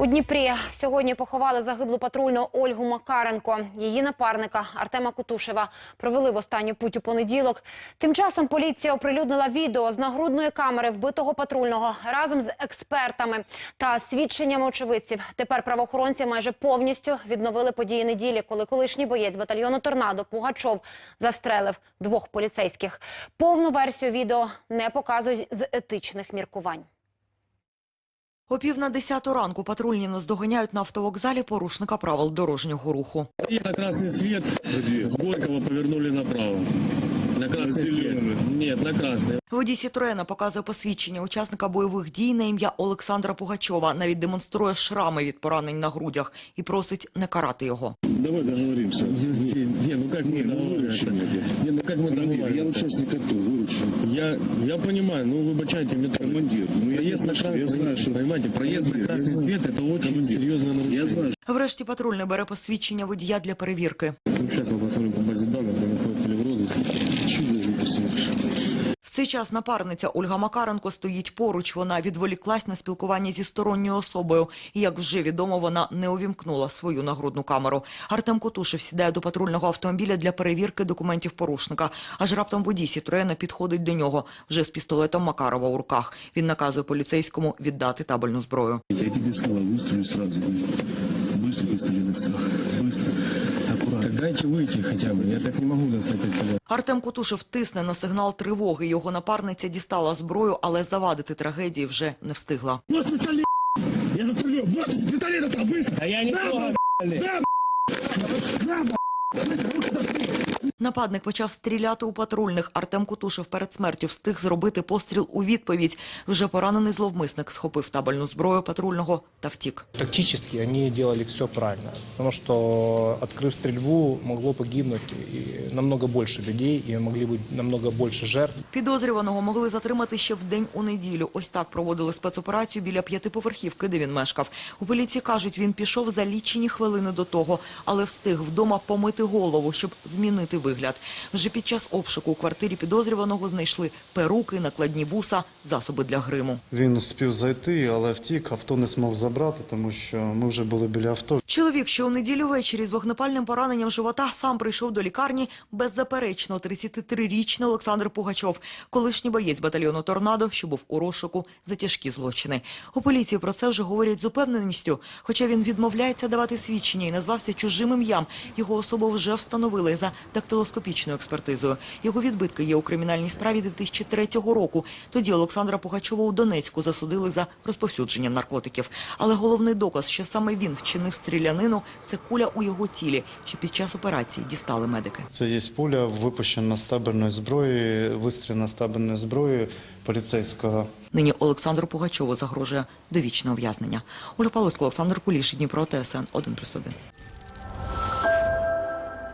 У Дніпрі сьогодні поховали загиблу патрульну Ольгу Макаренко. Її напарника Артема Кутушева провели в останню путь у понеділок. Тим часом поліція оприлюднила відео з нагрудної камери вбитого патрульного разом з експертами та свідченнями очевидців. Тепер правоохоронці майже повністю відновили події неділі, коли колишній боєць батальйону Торнадо Пугачов застрелив двох поліцейських. Повну версію відео не показують з етичних міркувань. О пів на десяту ранку патрульні наздоганяють на автовокзалі порушника правил дорожнього руху. І на красний світ с Горького повернули направо. На красный свет. Нет, на красный. Водій Сітроена показує посвідчення учасника бойових дій на ім'я Олександра Пугачова. Навіть демонструє шрами від поранень на грудях і просить не карати його. Давай договоримся. Не, не, ну как мы Не, ну договариваемся? выручи меня. Не, ну как мы Командир, я договариваемся? участник АТО, выручил. Я, я понимаю, ну выбачайте, мне тоже. Командир, ну я, Проезд на не красный, я знаю, что... понимаете, проезд на Командир, я красный знаю. свет это очень Командир, серьезное нарушение. Я знаю, Врешті патрульний бере посвідчення водія для перевірки. Ну, сейчас мы посмотрим по базе данных, мы находится ли в розыске. что чудо выпустили. В цей час напарниця Ольга Макаренко стоїть поруч. Вона відволіклась на спілкування зі сторонньою особою. І, як вже відомо, вона не увімкнула свою нагрудну камеру. Артем Котушев сідає до патрульного автомобіля для перевірки документів порушника. Аж раптом водій Сітроєна підходить до нього вже з пістолетом Макарова у руках. Він наказує поліцейському віддати табельну зброю. Я тебе сказал, выстрелю сразу. Быстро, быстро, Леноксах. Быстро. Аккуратно. Так дайте выйти хотя бы, я так не могу достать пистолет. Артем Котушев тисне на сигнал тривоги. Його напарниця дістала зброю, але завадити трагедії вже не встигла. Вот пистолет! Я застрелю! Вот пистолет там, быстро! А я не трогаю, Да, Нападник почав стріляти у патрульних. Артем Кутушев перед смертю встиг зробити постріл у відповідь. Вже поранений зловмисник схопив табельну зброю патрульного та втік. Тактично вони робили все правильно, тому що відкрив стрільбу могло погибнути і намного більше людей, і могли бути намного більше жертв. Підозрюваного могли затримати ще в день у неділю. Ось так проводили спецоперацію біля п'ятиповерхівки, де він мешкав. У поліції кажуть, він пішов за лічені хвилини до того, але встиг вдома помити голову, щоб змінити вигляд. Вже під час обшуку у квартирі підозрюваного знайшли перуки, накладні вуса, засоби для гриму. Він успів зайти, але втік, авто не змог забрати, тому що ми вже були біля авто. Чоловік, що у неділю ввечері з вогнепальним пораненням живота сам прийшов до лікарні беззаперечно 33-річний Олександр Пугачов, колишній боєць батальйону «Торнадо», що був у розшуку за тяжкі злочини. У поліції про це вже говорять з упевненістю, хоча він відмовляється давати свідчення і назвався чужим ім'ям. Його особу вже встановили за дактилоскопічною експертизою. Його відбитки є у кримінальній справі 2003 року. Тоді Олександра Пугачова у Донецьку засудили за розповсюдження наркотиків. Але головний доказ, що саме він вчинив стрілянину, це куля у його тілі, що під час операції дістали медики. Це є пуля, випущена з табельної зброї, вистріляна з табельної зброї поліцейського. Нині Олександру Пугачову загрожує довічне ув'язнення. Оля Павловська, Олександр Куліш, Дніпро, ТСН 1+,1.